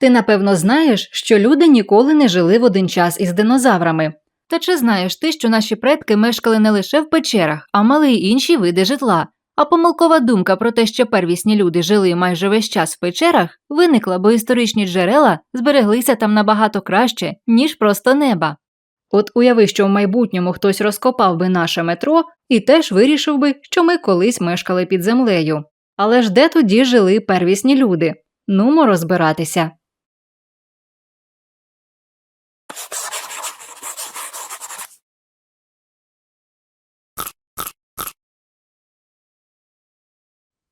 Ти напевно знаєш, що люди ніколи не жили в один час із динозаврами. Та чи знаєш ти, що наші предки мешкали не лише в печерах, а мали й інші види житла? А помилкова думка про те, що первісні люди жили майже весь час в печерах, виникла, бо історичні джерела збереглися там набагато краще, ніж просто неба. От уяви, що в майбутньому хтось розкопав би наше метро і теж вирішив би, що ми колись мешкали під землею. Але ж де тоді жили первісні люди? Нумо розбиратися.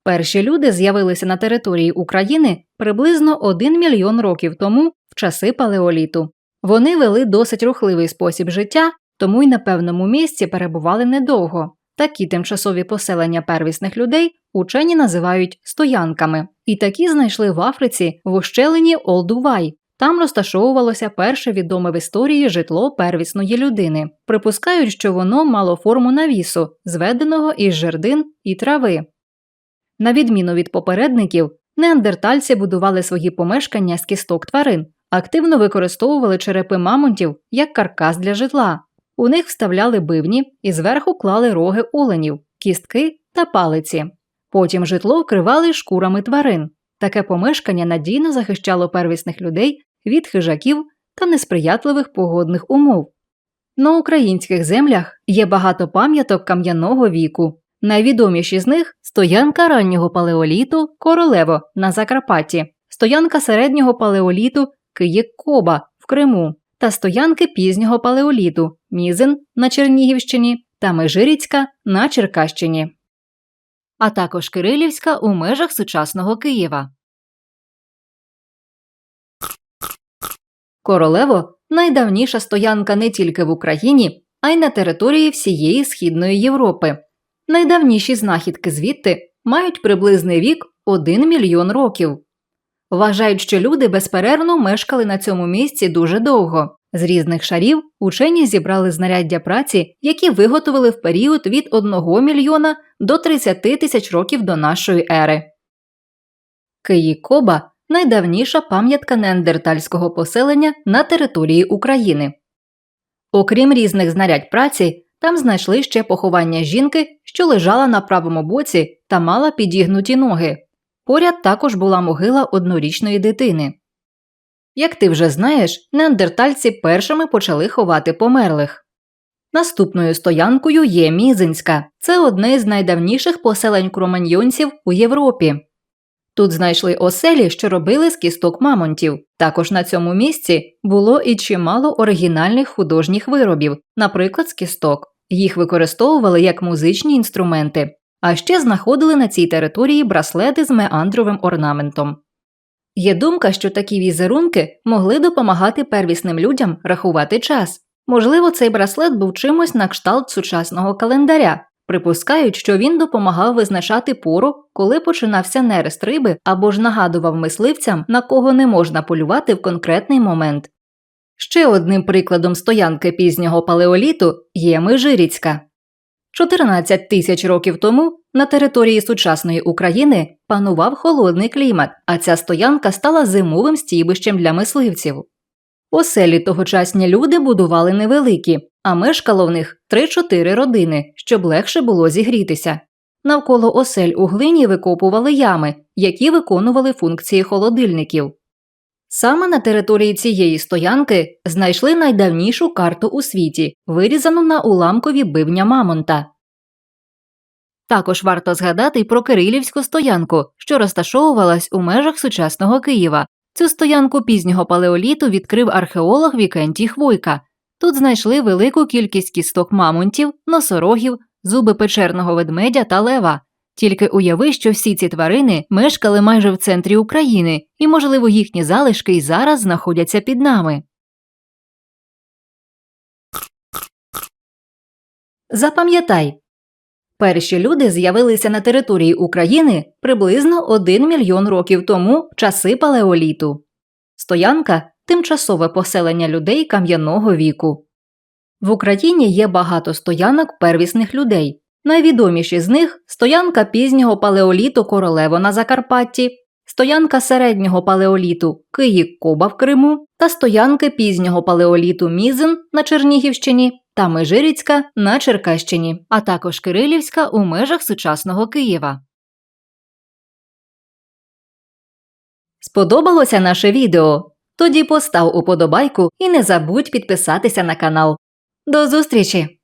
Перші люди з'явилися на території України приблизно 1 мільйон років тому в часи палеоліту. Вони вели досить рухливий спосіб життя, тому й на певному місці перебували недовго. Такі тимчасові поселення первісних людей учені називають стоянками, і такі знайшли в Африці в ущелині Олдувай. Там розташовувалося перше відоме в історії житло первісної людини. Припускають, що воно мало форму навісу, зведеного із жердин і трави. На відміну від попередників, неандертальці будували свої помешкання з кісток тварин, активно використовували черепи мамонтів як каркас для житла. У них вставляли бивні і зверху клали роги оленів, кістки та палиці. Потім житло вкривали шкурами тварин. Таке помешкання надійно захищало первісних людей від хижаків та несприятливих погодних умов. На українських землях є багато пам'яток кам'яного віку. Найвідоміші з них стоянка раннього палеоліту Королево на Закарпатті, стоянка середнього палеоліту Київ-Коба в Криму та стоянки пізнього палеоліту Мізин на Чернігівщині та Межиріцька на Черкащині, а також Кирилівська у межах сучасного Києва. Королево найдавніша стоянка не тільки в Україні, а й на території всієї Східної Європи. Найдавніші знахідки звідти мають приблизний вік 1 мільйон років. Вважають, що люди безперервно мешкали на цьому місці дуже довго. З різних шарів учені зібрали знаряддя праці, які виготовили в період від 1 мільйона до 30 тисяч років до нашої ери. Київ-Коба – найдавніша пам'ятка неандертальського поселення на території України. Окрім різних знарядь праці, там знайшли ще поховання жінки, що лежала на правому боці та мала підігнуті ноги. Поряд також була могила однорічної дитини. Як ти вже знаєш, неандертальці першими почали ховати померлих. Наступною стоянкою є Мізинська. Це одне з найдавніших поселень кроманьйонців у Європі. Тут знайшли оселі, що робили з кісток мамонтів. Також на цьому місці було і чимало оригінальних художніх виробів, наприклад, з кісток. Їх використовували як музичні інструменти, а ще знаходили на цій території браслети з меандровим орнаментом. Є думка, що такі візерунки могли допомагати первісним людям рахувати час. Можливо, цей браслет був чимось на кшталт сучасного календаря. Припускають, що він допомагав визначати пору, коли починався нерест риби або ж нагадував мисливцям, на кого не можна полювати в конкретний момент. Ще одним прикладом стоянки пізнього палеоліту є Межиріцька. 14 тисяч років тому на території сучасної України панував холодний клімат, а ця стоянка стала зимовим стійбищем для мисливців. Оселі тогочасні люди будували невеликі, а мешкало в них 3-4 родини, щоб легше було зігрітися. Навколо осель у глині викопували ями, які виконували функції холодильників. Саме на території цієї стоянки знайшли найдавнішу карту у світі, вирізану на уламкові бивня Мамонта. Також варто згадати про Кирилівську стоянку, що розташовувалась у межах сучасного Києва. Цю стоянку пізнього палеоліту відкрив археолог Вікентій Хвойка. Тут знайшли велику кількість кісток мамонтів, носорогів, зуби печерного ведмедя та лева. Тільки уяви, що всі ці тварини мешкали майже в центрі України, і, можливо, їхні залишки й зараз знаходяться під нами. Запам'ятай, перші люди з'явилися на території України приблизно 1 мільйон років тому в часи палеоліту. Стоянка тимчасове поселення людей кам'яного віку. В Україні є багато стоянок первісних людей. Найвідоміші з них стоянка пізнього палеоліту Королево на Закарпатті, стоянка середнього палеоліту Київ-Коба в Криму та стоянки пізнього палеоліту Мізин на Чернігівщині та Межиріцька на Черкащині, а також Кирилівська у межах сучасного Києва. Сподобалося наше відео? Тоді постав уподобайку і не забудь підписатися на канал. До зустрічі!